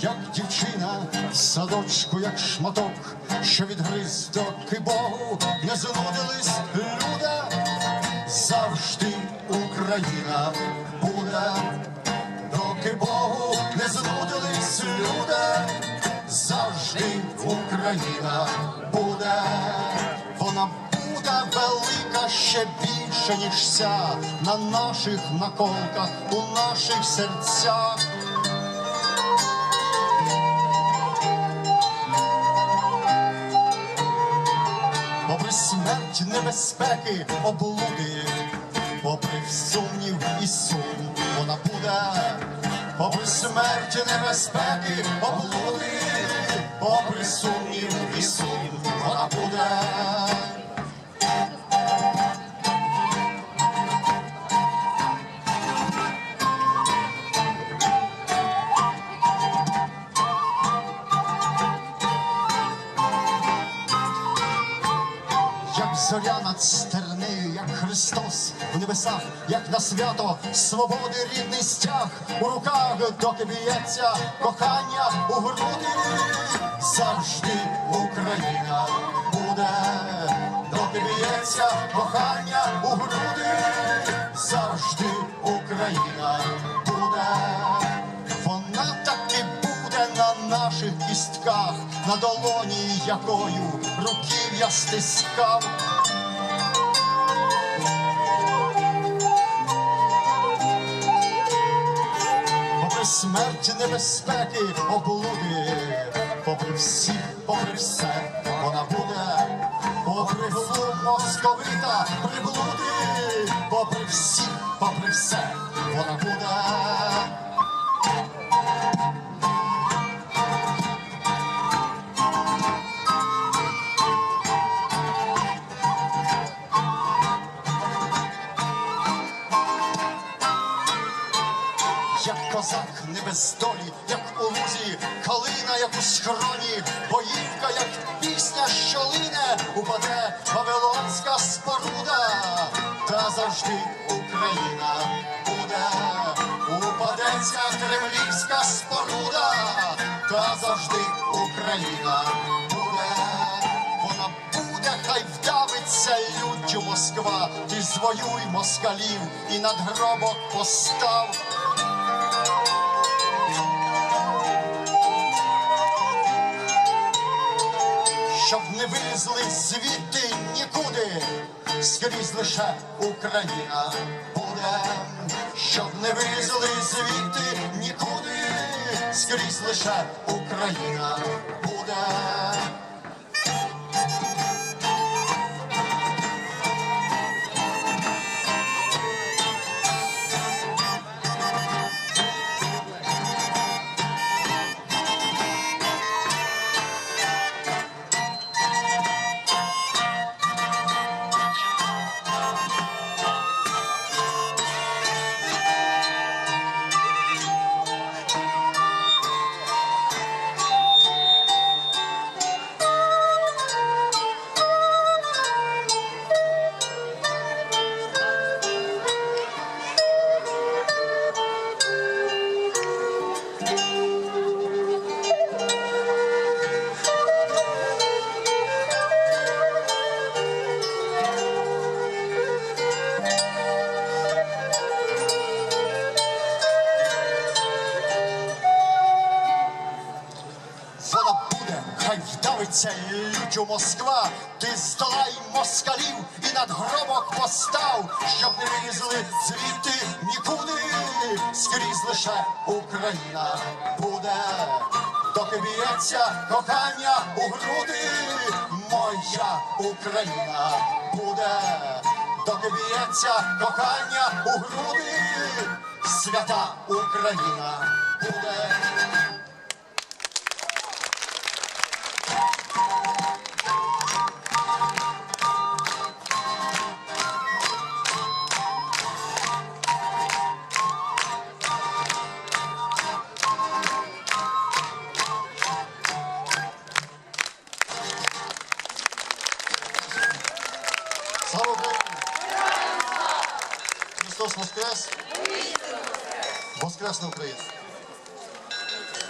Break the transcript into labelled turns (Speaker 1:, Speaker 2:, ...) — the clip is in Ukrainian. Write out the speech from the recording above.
Speaker 1: як дівчина в садочку, як шматок, що відгриз доки Богу не знудились люди, завжди Україна буде, доки Богу не знудились люди, завжди Україна буде, вона буде велика ще більше, ніж вся на наших наколках, у наших серцях. Смерть, небезпеки, облуди, попри сумнів і сум, вона буде, попри смерті небезпеки, облуди, попри сумнів і сум, вона буде. Зоря над стернею, як Христос в небесах, як на свято свободи рідний стяг. У руках, доки б'ється кохання у груди, завжди Україна буде, доки б'ється кохання у груди, завжди Україна буде. Кістках, на долоні якою руків'я стискав. Попри смерть, небезпеки, облуди, попри всіх, попри все, вона буде, попри глум московита, приблуди, попри всіх, попри все, вона буде. Як козак не без долі, як у лузі, калина, як у схроні, боївка, як пісня, що лине, упаде Вавилонська споруда, та завжди Україна буде, упадеться кремлівська споруда, та завжди Україна буде, вона буде, хай вдавиться люттю Москва, ти звоюй москалів і надгробок постав. Скрізь лише Україна буде, щоб не вилізли звідти нікуди, скрізь лише Україна буде. Хай вдавиться лютю Москва, ти здолай москалів і над гробок постав, щоб не вилізли звідти нікуди, скрізь лише Україна буде, доки б'ється кохання у груди, моя Україна буде, доки б'ється кохання у груди, свята Україна буде. Слава Україні! Христос Воскрес! Воскресна Україна!